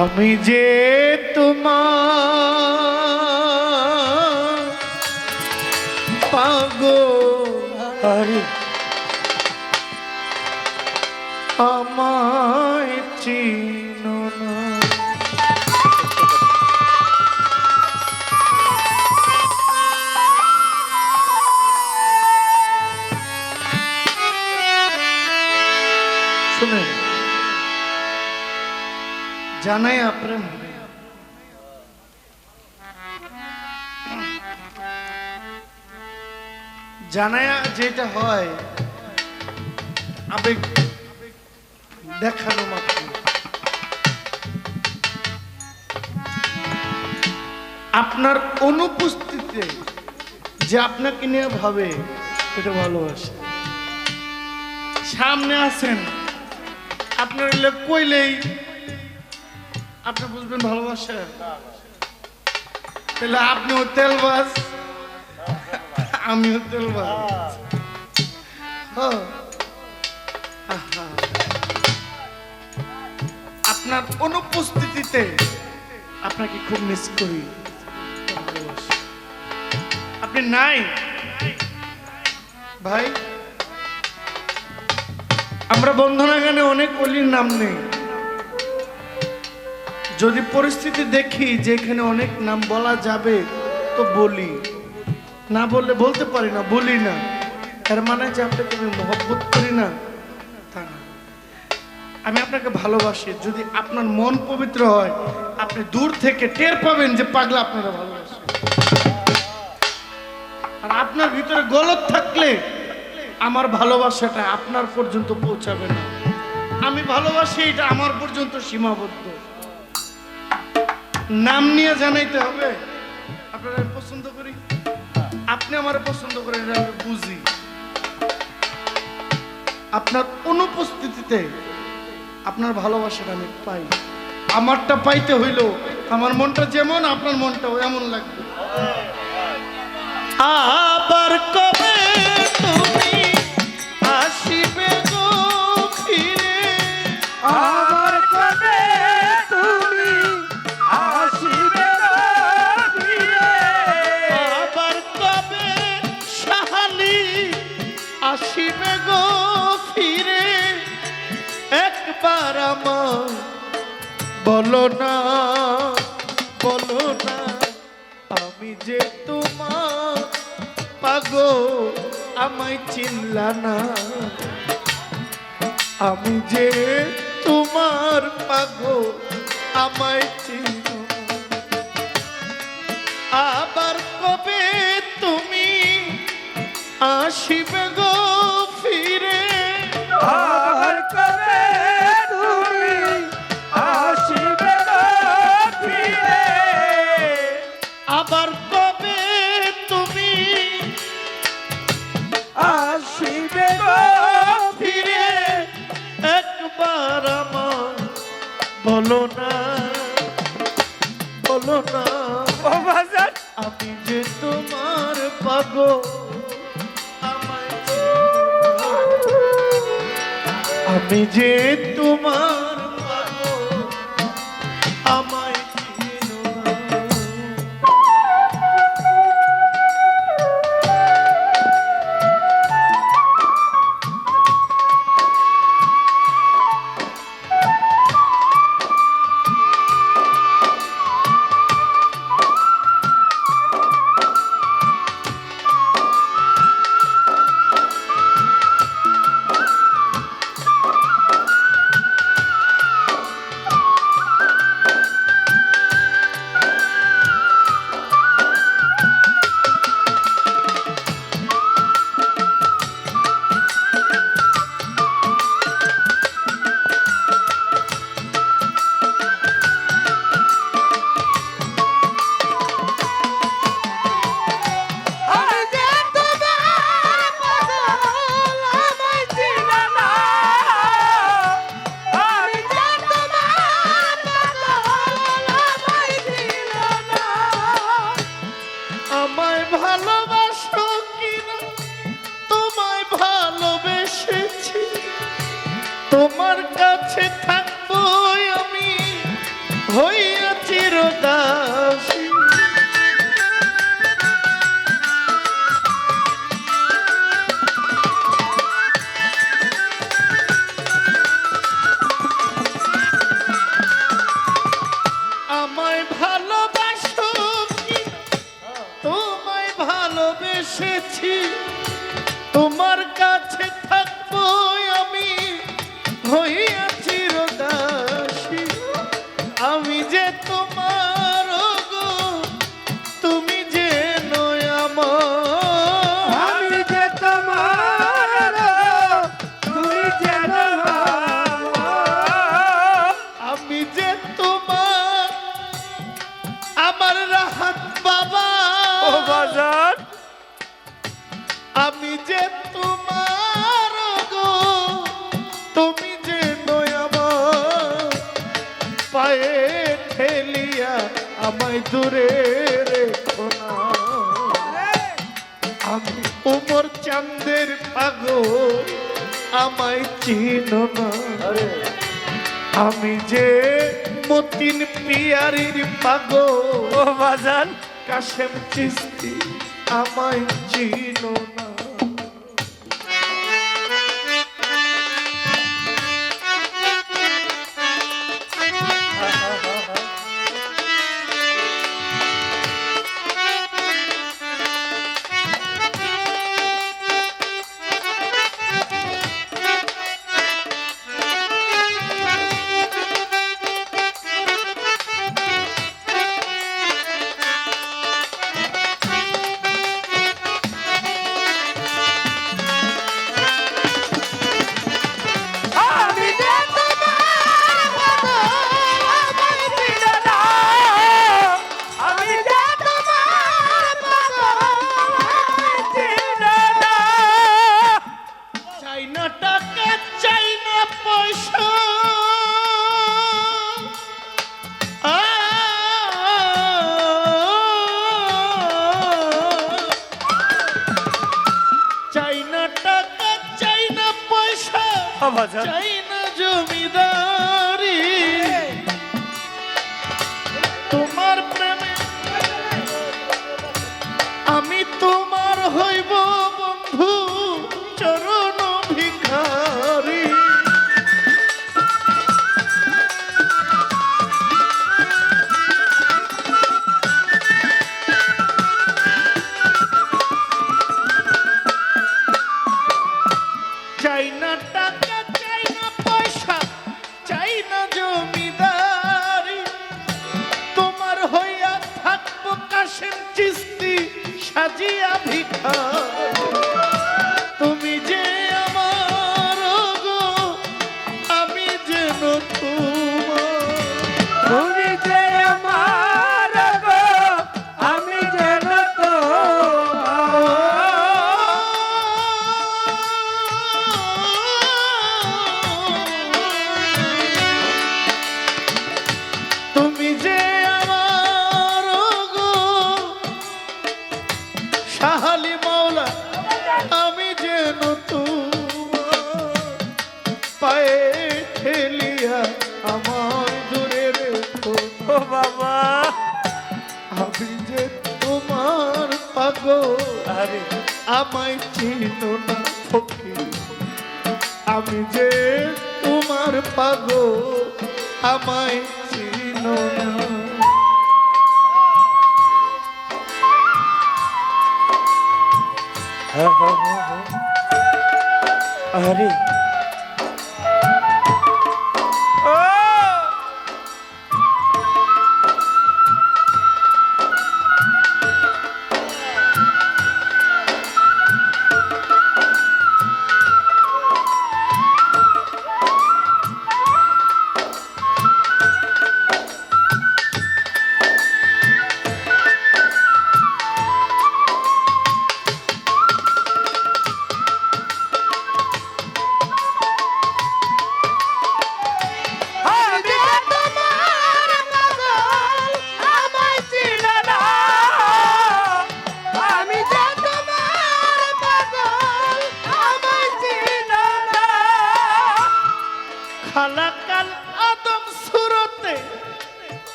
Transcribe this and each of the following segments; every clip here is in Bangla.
আমি যে তোমার আমায় চিনো। জানাই আপনার জানায়া যেটা হয়, আবেগ দেখানো মাত্র। আপনার অনুপস্থিতিতে যে আপনাকে নিয়ে ভাবে এটা ভালোবাসে। সামনে আছেন, আপনার কইলেই আপনি বুঝবেন ভালোবাসা? তাহলে আপনিও তেলবাজ, আমিও আহা। আপনার অনুপস্থিতিতে আপনাকে খুব মিস করি। আপনি নাই? ভাই, আমরা বন্ধনা গানে অনেক অলির নাম নেই। যদি পরিস্থিতি দেখি যে এখানে অনেক নাম বলা যাবে, তো বলি। না বললে বলতে পারি না, বলি না। এর মানে যে আপনাকে আমি মহব্বত করি না, তা না। আমি আপনাকে ভালোবাসি। যদি আপনার মন পবিত্র হয়, আপনি দূর থেকে টের পাবেন যে পাগলা আপনারা ভালোবাসে আর আপনার ভিতরে গলত থাকলে আমার ভালোবাসাটা আপনার পর্যন্ত পৌঁছাবে না। আমি ভালোবাসি এটা আমার পর্যন্ত সীমাবদ্ধ। নাম নিয়ে জানাইতে হবে। আপনারা পছন্দ করি? আপনি আমার পছন্দ আমি বুঝি। আপনার অনুপস্থিতিতে আপনার ভালোবাসাটা আমি পাই। আমারটা পাইতে হইল আমার মনটা যেমন, আপনার মনটাও এমন লাগবে। আবার কবে বলো না বলো না, আমি যে তোমার পাগো আমায় চিনলা না। আমি যে তোমার পাগো আমায় আবার কবে তুমি আসিবে গো? বলো না। বাজার। আমি যে তোমার পাগো আমায় আমি যে তোমার আমি যে তোমার গো তুমি যে নয়াব পায়ে ঠেলিয়া আমায় দূরে রেখো আমি ওমর চান্দের পাগল আমায় চিনো আমি যে মতিন পিয়ারির পাগল বাজান। কাশেম চিস্তি আমায় চিনো জমিদারি। তোমার আমি তোমার হইব বন্ধু। আমায় চিনো না ফকি আমি যে তোমার পাগ আমায় চিনো না।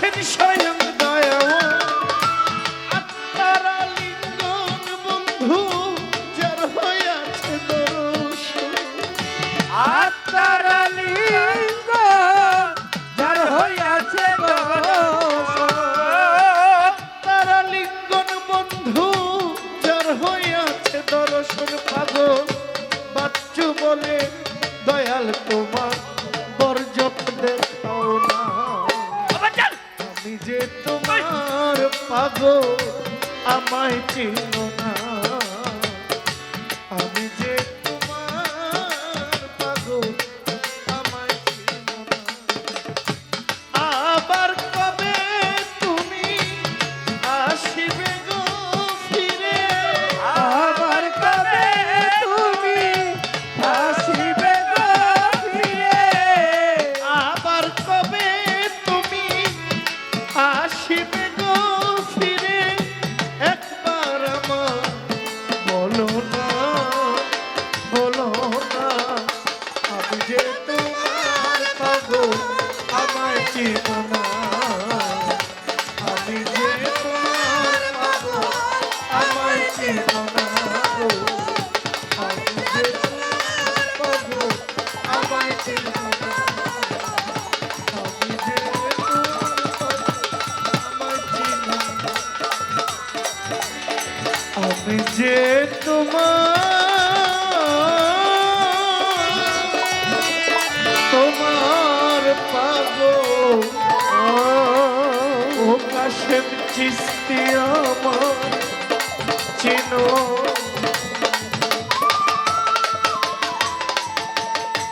আছেন স্বয়ং। যে তোমার পাগল আমার চেতনা। আমি আমি যে তোমার চিস্তি আমার চিনো